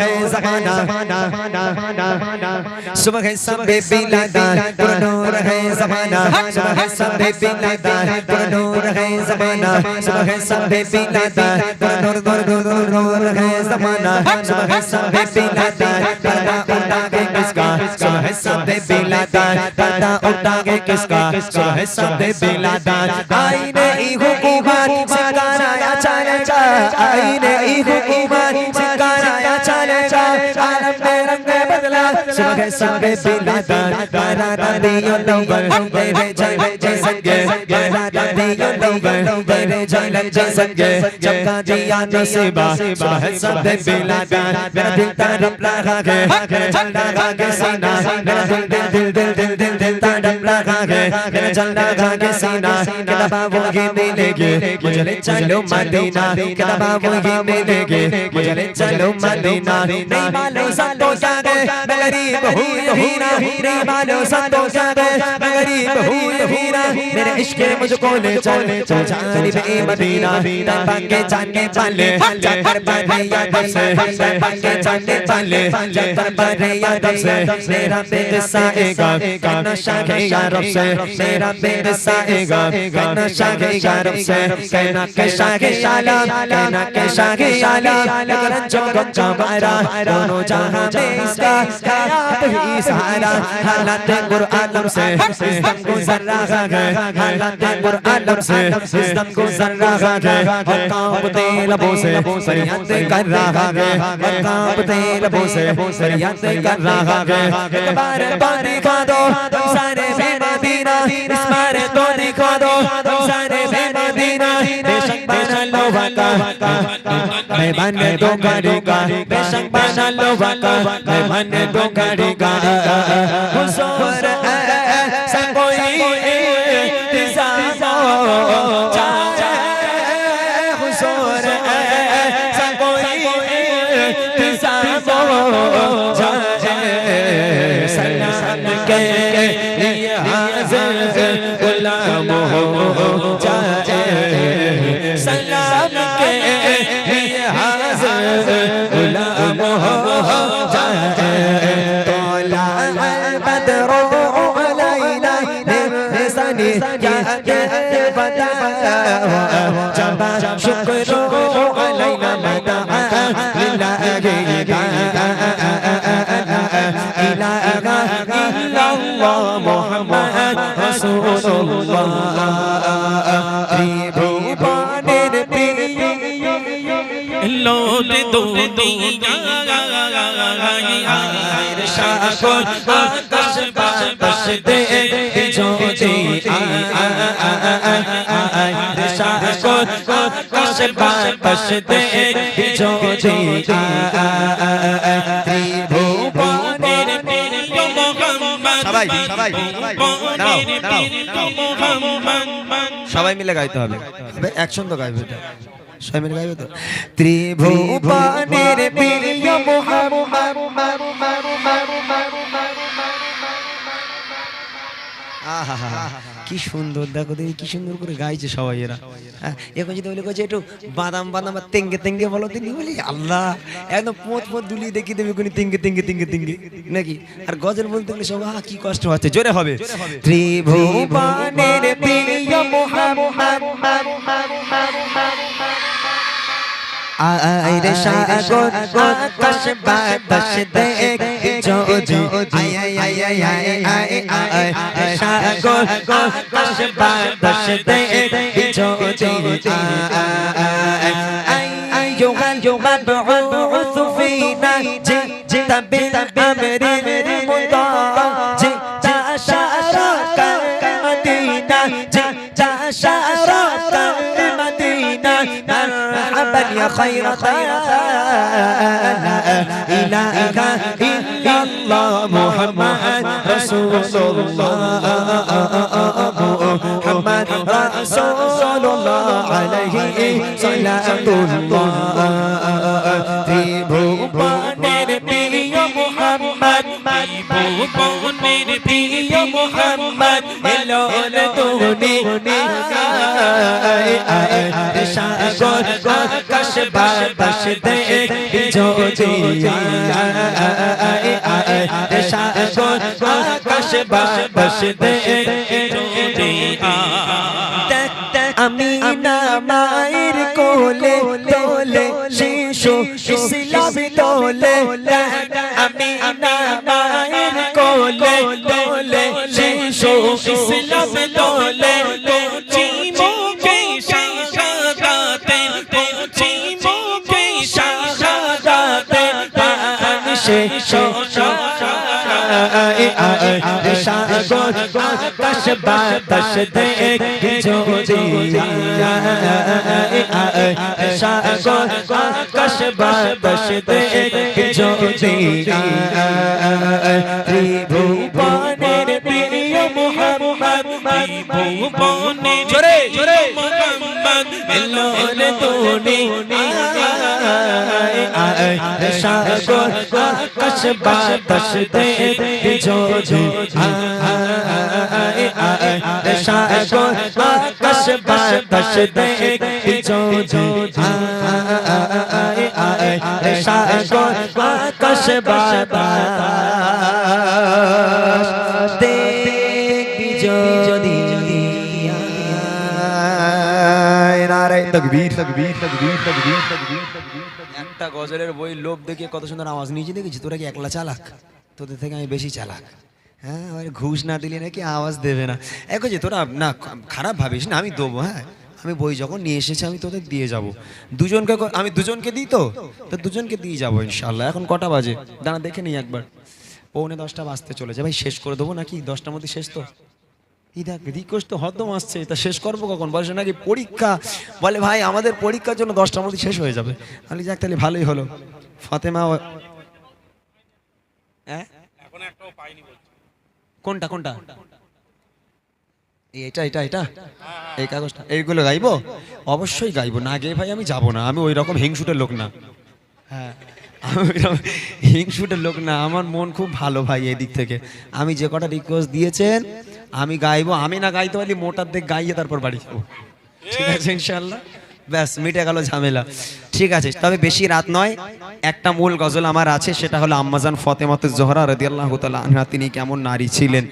है जमाना सुबह है सब बिलादा पूरा नूर है जमाना सुबह है सब बिलादा पूरा नूर है जमाना सुबह है सब बिलादा पूरा नूर नूर नूर नूर नूर है जमाना सुबह है सब बिलादा पर्दा उठा के किसका सुबह है सब बिलादा पर्दा उठा के किसका सुबह है सब बिलादा आईने है सब बिलादा तारा दियो नंबर तेरे जय जय संगे तारा दियो नंबर तेरे जय जय संगे चमका दिया नसीबा सुबह है सब बिलादा मेरा दिल तड़प रहा है चल रहा है सीना मेरा दिल दिल दिल दिल खा के मेरा जलना खा के सीना के दबावोगी मिलेगी, मुझे ले चलो मदीना के दबावोगी मिलेगी, मुझे ले चलो मदीना नहीं मानो सतो क्या गए मैं गरीब हूँ, हीरा नहीं मानो सतो क्या गए मैं गरीब हूँ, हीरा, मेरे इश्क मुझको ले चल चल जानिब ए मदीना तबाके जाने वाले जबर बने या दम से तबाके जाने वाले जबर बने या दम से मेरा बेगसाएगा नशा के यार यारब से मेरा बेगसा एगा कहना यारब से कहना के शाखे शाला कहना के शाखे शाला जो गंजा मारा दोनों जहाँ में इसका हयात ही सहारा हालात कुरान से इस्लाम है हालात कुरान से इस्लाम है और कांपते लबों से फरियाद कर रहा है और कांपते लबों से फरियाद कर रहा है एक बार दो तुम सारे मदीना इस बार तो दिखा दो सारे मदीना बेशक बना लो वाका मैं बने दो गाड़ी का बेशक बना लो वाका मैं बने दो गाड़ी का हुजूर ऐसा कोई इंतज़ाम کے لیے حاضر غلام ہو جائے سلام کے لیے حاضر غلام ہو جائے طلع البدر علينا لساني يا بدر جب شكر علينا مدعا সবাই, মিলে গাইতে হবে। একসঙ্গে গাইবে এটা। সবাই মিলে গাইবে তো। ত্রিভুবনের প্রিয় মোহাম্মদ। কি সুন্দর দেখো দেখি কি সুন্দর করে গাইছে সবাই এরা। হ্যাঁ, এখন যদি বলে কইছে একটু বাদাম বাদাম আর তেঙ্গে তেঙ্গে বলো তিনি বলি আল্লাহ একদম পোঁত পোঁত দুলি দেখি দেবে কোনি তেঙ্গে তেঙ্গে তেঙ্গে তেঙ্গে। নাকি? আর গজল বলতে গেলে সব কি কষ্ট হচ্ছে। জোরে হবে। ত্রিভুবনের আইরে সাগর আকাশ বাতাস দেখ জোজি I I I I I I I সাগর আকাশ বাতাস দেখ জোজি আই আই يوغل يمبعوث فينا جئت بالأمر المطاع يا خير خير إله إلا الله محمد رسول الله محمد رسول الله عليه صلاة الله في মোহাম্মদ। ভুবনের প্রিয় মোহাম্মদ রে দুনিয়ায় সাগর আকাশ বাতাস দেখ জোজিয়া সাগর আকাশ বাতাস দেখ দেখ আমি না মায়ের কোলে দোলে শিশু সাগর জোজিয়া সাগর আকাশ বাতাস দেখ জোজিয়া প্রিয় মোহাম্মদ ভুবনে জোরে, জোরে। মোহাম্মদ এলো রে সাগর আকাশ বাতাস দেখ জোজিয়া সাগর আকাশ বাতাস দেখ জোজিয়া সাগর আকাশ বাতাস একটা গজলের বই লোভ দেখে কত সুন্দর আওয়াজ। নিচে দেখেছি তোরা কি একলা চালাক? তোদের থেকে আমি বেশি চালাক। হ্যাঁ ঘুষ না দিলে নাকি আওয়াজ দেবে না। এখন যে তোরা না, খারাপ ভাবিস না, আমি দেবো হ্যাঁ। আমি বই যখন নিয়ে এসেছি, আমি তোদের দিয়ে যাব। দুজনকে আমি দুজনকে দিই তো? তো দুজনকে দিয়ে যাব ইনশাল্লাহ এখন কটা বাজে? দাঁড়া, দেখে নিই একবার। পৌনে দশটা বাজতে চলেছে। ভাই, শেষ করে দেবো নাকি? দশটার মধ্যে শেষ তো? এই দেখ রিকোয়েস্ট তো হরদম আসছে তা শেষ করব কখন? বলছে নাকি পরীক্ষা। বলে, ভাই, আমাদের পরীক্ষার জন্য দশটার মধ্যে শেষ হয়ে যাবে। আমি যাক, তাহলে ভালোই হলো। ফাতেমা হ্যাঁ কোনটা কোনটা? এটা এটা এটা? এই কাগজটা। এইগুলো গাইবো? অবশ্যই গাইবো। না গেয়ে ভাই, আমি যাব না। আমি ওই রকম হিংসুটের লোক না। হ্যাঁ। হিংসুটের লোক না, আমার মন খুব ভালো ভাই এই দিক থেকে। আমি যে কটা রিকোয়েস্ট দিয়েছেন, আমি গাইবো। আমি না গাইতে পারি মোটার দিক গাইয়ে তারপর বাড়ি যাব। ঠিক আছে ইনশাল্লাহ ব্যাস, মিটে গেল ঝামেলা। ঠিক আছে, তবে বেশি রাত নয়, একটা মূল গজল আমার আছে, সেটা হলো আম্মাজান ফতেমাত জোহরা রদিয়াল্লাহু তাআলা আনহা, তিনি কেমন নারী ছিলেন।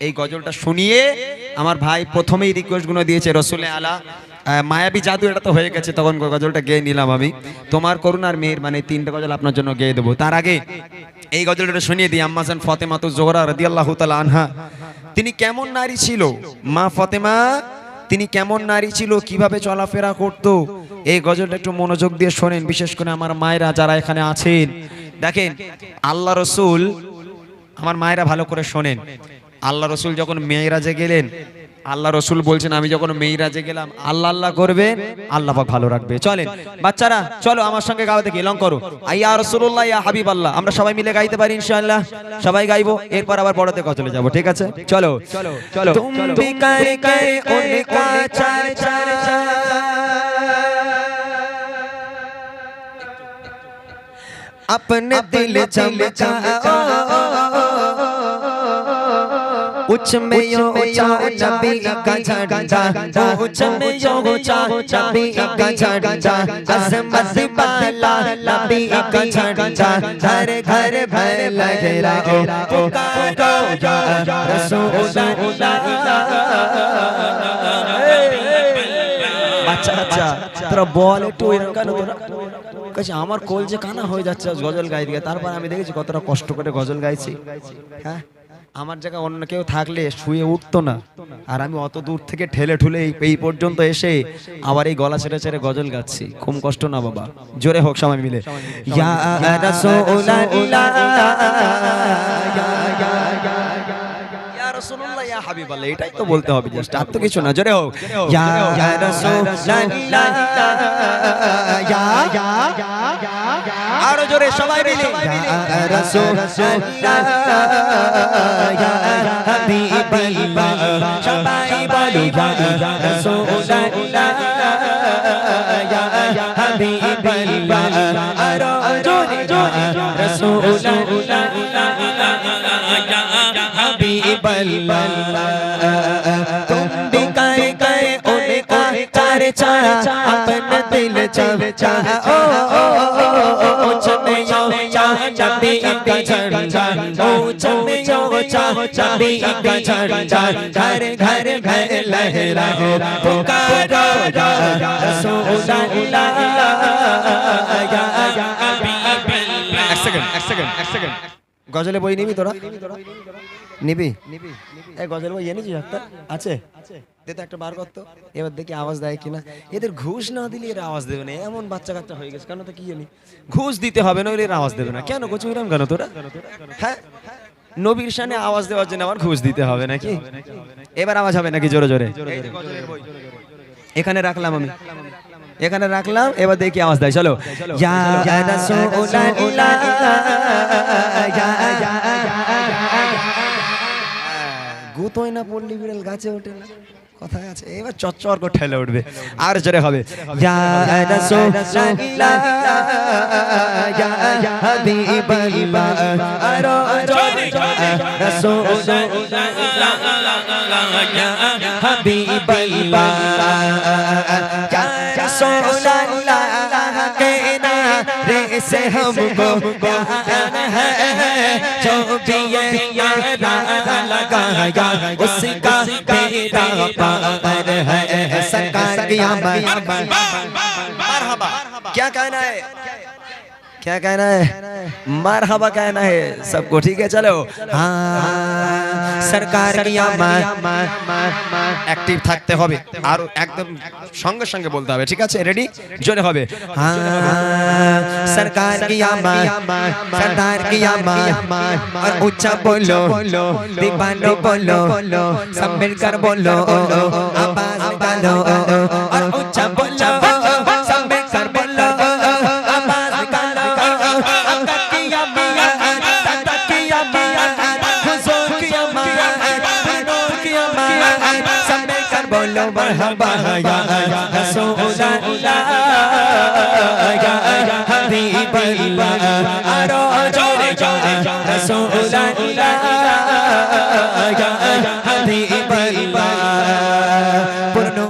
এই- গজলটা শুনিয়ে আমার ভাই প্রথমেই রিকোয়েস্টগুলো দিয়েছে, রসুলে আলা মায়াবী জাদু, এটা তো হয়ে গেছে, তখন গজলটা গেয়ে নিলাম আমি। তোমার করুণার মেয়ের মানে তিনটা গজল আপনার জন্য গেয়ে দেবো। তার আগে এই গজলটা শুনিয়ে দিই, আম্মাজান ফতেমাতু জোহরা রদিয়াল্লাহু তাআলা আনহা। তিনি কেমন নারী ছিল? মা ফতেমা, তিনি কেমন নারী ছিল? কীভাবে চলাফেরা করত? এই গজলটা একটু মনোযোগ দিয়ে শোনেন, বিশেষ করে আমার মায়েরা যারা এখানে আছেন। দেখেন, আল্লাহ রসুল, আমার মায়েরা ভালো করে শোনেন। আল্লাহ রসুল যখন মেয়েরাজে গেলেন, আল্লাহ রসুল বলছেন, আমি যখন মেয়েরাজে গেলাম, আল্লাহ আল্লাহ করবে, আল্লাহ পাক ভালো রাখবে। চলেন, বাচ্চারা, চলো আমার সঙ্গে গাও দেখি লং করো। আইয়া রসুল্লাহ ইয়া হাবিব আল্লাহ আমরা সবাই মিলে গাইতে পারি ইনশাআল্লাহ? সবাই গাইবো, এরপর আবার বড়তে চলে যাব, ঠিক আছে? চলো চলো চলো। अपने दिल चमका उच्च में यो ऊँचा नबी का झंडा उच्च में यो का झंडा का झंडा घर घर भर ओ अच्छा अच्छा तेरा बॉल टू इनका কাছে আমার কোল যে কানা হয়ে যাচ্ছে গজল গাইতে গিয়ে তারপর আমি দেখেছি কতটা কষ্ট করে গজল গাইছি। হ্যাঁ? আমার জায়গায় অন্য কেউ থাকলে শুয়ে উঠতো না। আর আমি অত দূর থেকে ঠেলে ঠুলে এই পর্যন্ত এসে আবার এই গলা ছেড়ে ছেড়ে গজল গাচ্ছি। খুব কষ্ট না বাবা। জোরে হোক সবাই মিলে। ইয়া রাসূলুল্লাহ। রাসূলুল্লাহ ইয়া হাবিবাল্লাহ এটাই তো বলতে হবে জাস্ট আর তো কিছু না। জোরে হোক। ইয়া ইয়া রাসূলুল্লাহ ইয়া ইয়া আরও জোরে সবাই মিলে। ইয়া রাসূলুল্লাহ ইয়া হাবিবাল্লাহ। সবাই বলি ইয়া রাসূলুল্লাহ ইয়া হাবিবাল্লাহ। আরও জোরে জোরে রাসূলুল্লাহ अल्लाह अल्लाह तुम भी गए गए उनका चर्चा अपने दिल चर्चा ओ ओ ओ उछने यो नबी का झंडा उछने यो नबी का झंडा घर घर घर लहरा पुकारो या रसूल अल्लाह या এক সেকেন্ড এক সেকেন্ড এক সেকেন্ড গজলে বই নিবি তোরা নিবি? নিবি এই গজল ভাই এনেছিস একটা? আছে? দে তো একটা বার করতো এবার দেখি আওয়াজ দেয় কিনা। এদের ঘুষ না দিলে এরা আওয়াজ দেবে না। এমন বাচ্চা কাচ্চা হয়ে গেছে। কেন তো কি জানি? ঘুষ দিতে হবে না এরা আওয়াজ দেবে না। কেন কোচ ওইরাম কেন তোরা? হ্যাঁ? নবীর সানে আওয়াজ দেওয়ার জন্য আমার ঘুষ দিতে হবে নাকি? এবার আওয়াজ হবে নাকি জোরে জোরে? এখানে রাখলাম আমি। এখানে রাখলাম এবার দেখি আওয়াজ দেয়। চলো। ইয়া ইয়া ইয়া গুতোয় না পড়লি বিড়াল, গাছে ওঠে না। কথায় আছে, এবার চচ্চর করে ঠেলে উঠবে। আর জোরে হবে या से हमको प्यार है जो भी ये यारा लगाया उसका बेड़ा पार है सरकार की आमद मरहबा क्या कहना है क्या कहना है मरहबा कहना है सबको ठीक है चलो हाँ सरकार की आमद অ্যাক্টিভ থাকতে হবে আর একদম সঙ্গে সঙ্গে বলতে হবে ঠিক আছে রেডি জোরে হবে हाँ सरकार की आमद सरदार की आमद और ऊंचा बोलो दीवानो लो मरहबा या रसूल अल्लाह या हबीब अल्लाह अरो जोरे जोरे रसूल अल्लाह या हबीब अल्लाह